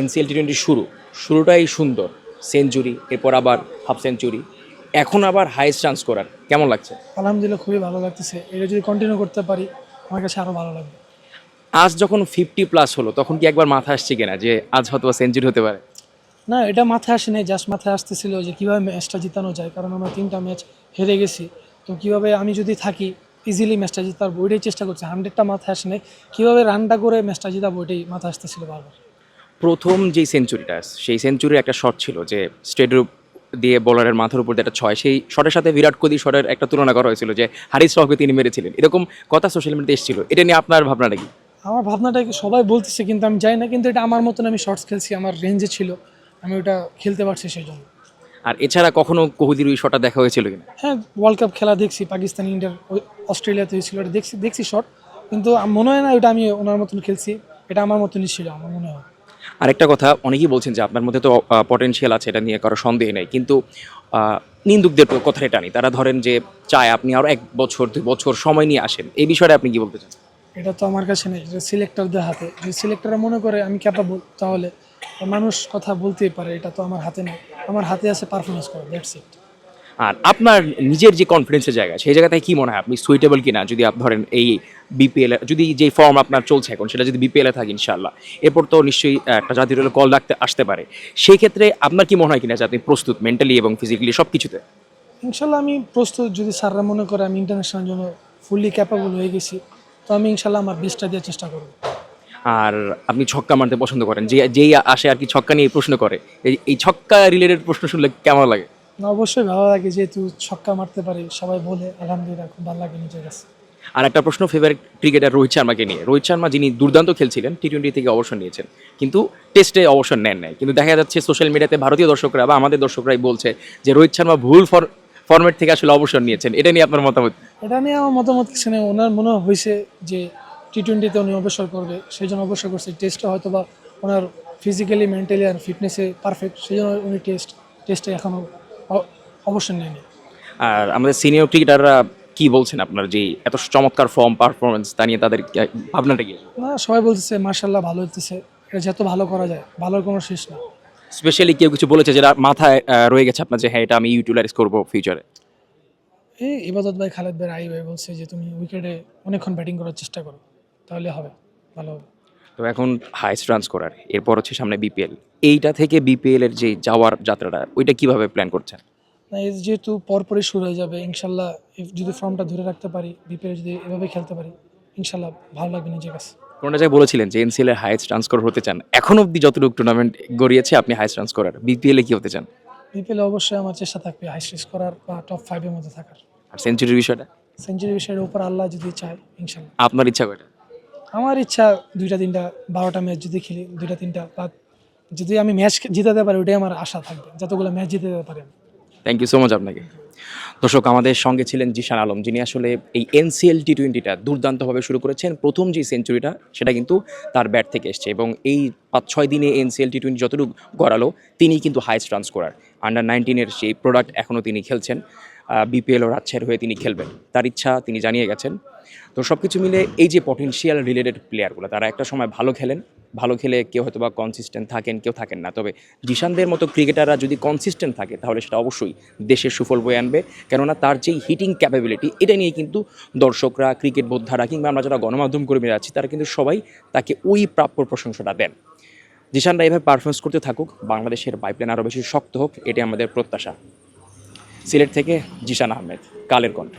NCL T twenty শুরু। শুরুটাই সুন্দর century এরপর আবার হাফ সেঞ্চুরি। এখন আবার হাইস্ট চান্স করার কেমন লাগছে? আলহামদুলিল্লাহ খুবই ভালো লাগতেছে। এটা যদি কন্টিনিউ করতে পারি আমার কাছে আরও ভালো লাগবে। আজ যখন ফিফটি প্লাস হলো তখন কি একবার মাথা আসছে কিনা যে আজ হয়তো সেঞ্চুরি হতে পারে? না এটা মাথায় আসে নাই জাস্ট মাথায় আসতেছিল যে কীভাবে ম্যাচটা জিতানো যায় কারণ আমরা তিনটা ম্যাচ হেরে গেছি। তো কীভাবে আমি যদি থাকি ইজিলি ম্যাচটা জিতার ওইটাই চেষ্টা করছি। হান্ড্রেডটা মাথায় আসে নাই কীভাবে রানটা করে ম্যাচটা জিতাবো ওইটাই মাথায় আসতেছিল বারবার। প্রথম যে সেঞ্চুরিটা সেই সেঞ্চুরির একটা শট ছিল যে স্টেডের দিয়ে বোলারের মাথার উপর একটা ছয় সেই শটের সাথে বিরাট কোহলি শটের একটা তুলনা করা হয়েছিল যে হারিস রহকে তিনি মেরেছিলেন। এরকম কথা সোশ্যাল মিডিয়াতে এসেছিল। এটা নিয়ে আপনার ভাবনাটা কি? আমার ভাবনাটা কি? সবাই বলতেছে কিন্তু আমি জানি না কিন্তু এটা আমার মতন আমি শর্টস খেলছি আমার রেঞ্জে ছিল। আমি ওটা খেলতে পারছি সেই জন্য আর এছাড়া কখনো কোহলির ওই শটটা দেখা হয়েছিল কিনা? হ্যাঁ ওয়ার্ল্ড কাপ খেলা দেখছি পাকিস্তান ইন্ডিয়ার ওই অস্ট্রেলিয়াতে হয়েছিল ওটা দেখছি দেখছি শট কিন্তু মনে হয় না ওটা আমি ওনার মতন খেলছি। এটা আমার মতনই ছিল আমার মনে হয়। আরেকটা কথা, অনেকেই বলছেন যে আপনার মধ্যে তো পটেনশিয়াল আছে, এটা নিয়ে কারও সন্দেহ নেই। কিন্তু নিন্দুকদের তো কথাটা নেই। তারা ধরেন যে চায় আপনি আরও এক বছর, দুই বছর সময় নিয়ে আসেন। এই বিষয়ে আপনি কি বলতে চান? এটা তো আমার কাছে নেই। এটা সিলেক্টরদের হাতে। যদি সিলেক্টররা মনে করে আমি ক্যাপাবল তাহলে মানুষ কথা বলতেই পারে, এটা তো আমার হাতে নেই। আমার হাতে আছে পারফরমেন্স করা দ্যাটস ইট আর আপনার নিজের যে কনফিডেন্সের জায়গা সেই জায়গাটায় কি মনে হয় আপনি সুইটেবল কিনা? যদি ধরেন এই বিপিএল যদি যে ফর্ম আপনার চলছে এখন সেটা যদি বিপিএল এ থাকে ইনশাল্লাহ এরপর তো নিশ্চয়ই একটা জাতীয় দলে কল ডাকতে আসতে পারে। সেই ক্ষেত্রে আপনার কি মনে হয় কিনা যে আপনি প্রস্তুত মেন্টালি এবং ফিজিক্যালি সব কিছুতে ইনশাল্লাহ আমি প্রস্তুত যদি স্যাররা মনে করে আমি ইন্টারন্যাশনাল জন্য ফুললি ক্যাপাবল হয়ে গেছি তো আমি ইনশাল্লাহ আমার বেস্টটা দেওয়ার চেষ্টা করব। আর আপনি ছক্কা মারতে পছন্দ করেন যে যেই আসে আর কি ছক্কা নিয়ে প্রশ্ন করে এই এই ছক্কা রিলেটেড প্রশ্ন শুনলে কেমন লাগে? না অবশ্যই ভালো লাগে যেহেতু ছক্কা মারতে পারি সবাই বলে আলহামদুলিল্লাহ খুব ভালো লাগে নিজের কাছে। আর একটা প্রশ্ন ফেভারিট ক্রিকেটার রোহিত শর্মাকে নিয়ে। রোহিত শর্মা যিনি দুর্দান্ত খেলছিলেন টি টোয়েন্টি থেকে অবসর নিয়েছেন কিন্তু টেস্টে অবসর নেন নাই। কিন্তু দেখা যাচ্ছে সোশ্যাল মিডিয়াতে ভারতীয় দর্শকরা বা আমাদের দর্শকরাই বলছে যে রোহিত শর্মা ভুল ফরম্যাট থেকে আসলে অবসর নিয়েছেন। এটা নিয়ে আপনার মতামত? এটা নিয়ে আমার মতামত কিছু নেই ওনার মনে হয়েছে যে টি টোয়েন্টিতে উনি অবসর করবে সেই জন্য অবসর করছে। টেস্টে হয়তো বা ওনার ফিজিক্যালি মেন্টালি আর ফিটনেসে পারফেক্ট সেই জন্য উনি টেস্ট টেস্টে এখনও অ- অবসর নেয়নি। আর আমাদের সিনিয়র ক্রিকেটাররা কি বলছেন আপনার? যে এত চমৎকার ফর্ম পারফরমেন্স তা নিয়ে তাদের ভাবনাটা কি? না সবাই বলতেছে মার্শাল্লাহ ভালো হইতেছে। এটা যত ভালো করা যায় ভালোর কোনো শেষ না। স্পেশালি কেউ কিছু বলেছে যেটা মাথায় রয়ে গেছে আপনার যে হ্যাঁ এটা আমি ইউটিলাইজ করব ফিউচারে এই ইবাদত ভাই খালেদ ভাই আই ভাই বলছে যে তুমি উইকেটে অনেকক্ষণ ব্যাটিং করার চেষ্টা করো তাহলে হবে ভালো হবে। তো এখন হাইস্ট রান করার এরপর হচ্ছে সামনে বিপিএল এইটা থেকে বিপিএল এর যে যাওয়ার যাত্রাটা ওইটা কীভাবে প্ল্যান করছেন? না এই যেহেতু পরপরই শুরু হয়ে যাবে ইনশাল্লাহ যদি ফর্মটা ধরে রাখতে পারি বিপিএল যদি এভাবে খেলতে পারি ইনশাল্লাহ ভালো লাগবে নিজের কাছে। কোনটা জায়গায় বলেছিলেন যে এনসিএল এর হাইস্ট রান স্কোর হতে চান এখন অব্দি যতটুকু টুর্নামেন্ট গড়িয়েছে আপনি হাইস্ট রান করার বিপিএল এ কি হতে চান? বিপিএল অবশ্যই আমার চেষ্টা থাকবে হাই স্ট্রিস করার বা টপ ফাইভের মধ্যে থাকার। আর সেঞ্চুরির বিষয়টা? সেঞ্চুরি বিষয়ের উপর আল্লাহ যদি চায় ইনশাল্লাহ। আপনার ইচ্ছা কয়টা? আমার ইচ্ছা দুইটা, তিনটা, বারোটা ম্যাচ যদি খেলি, দুইটা, তিনটা বা যদি আমি ম্যাচ জিতাতে পারি, ওটাই আমার আশা থাকবে, যতগুলো ম্যাচ জিতে দিতে পারি আমি। থ্যাংক ইউ সো মাচ আপনাকে। দর্শক, আমাদের সঙ্গে ছিলেন জিশান আলম, যিনি আসলে এই এনসিএল টি টোয়েন্টিটা দুর্দান্তভাবে শুরু করেছেন, প্রথম যে সেঞ্চুরিটা সেটা কিন্তু তার ব্যাট থেকে এসছে এবং এই পাঁচ, ছয় দিনে এনসিএল টি টোয়েন্টি যতটুকু গড়ালো তিনি কিন্তু হাইস্ট রান স্কোরার আন্ডার নাইনটিনের সেই প্রোডাক্ট এখনও তিনি খেলছেন বিপিএল ও রাজশাহীর হয়ে তিনি খেলবেন। তার ইচ্ছা তিনি জানিয়ে গেছেন। তো সব কিছু মিলে এই যে পটেনশিয়াল রিলেটেড প্লেয়ারগুলো তারা একটা সময় ভালো খেলেন, ভালো খেলে কেউ হয়তো বা কনসিস্টেন্ট থাকেন, কেউ থাকেন না। তবে জিশানদের মতো ক্রিকেটাররা যদি কনসিস্টেন্ট থাকে, তাহলে সেটা অবশ্যই দেশের সুফল বয়ে আনবে। কেননা তার যেই হিটিং ক্যাপাবিলিটি এটা নিয়ে কিন্তু দর্শকরা ক্রিকেট বোদ্ধারা কিংবা আমরা যারা গণমাধ্যম কর্মীরা আছি, তারা কিন্তু সবাই তাকে ওই প্রাপ্য প্রশংসাটা দেন। জিশানরা এভাবে পারফরমেন্স করতে থাকুক, বাংলাদেশের পাইপলাইন আরও বেশি শক্ত হোক এটি আমাদের প্রত্যাশা। সিলেট থেকে জিশান আহমেদ, কালের কণ্ঠ।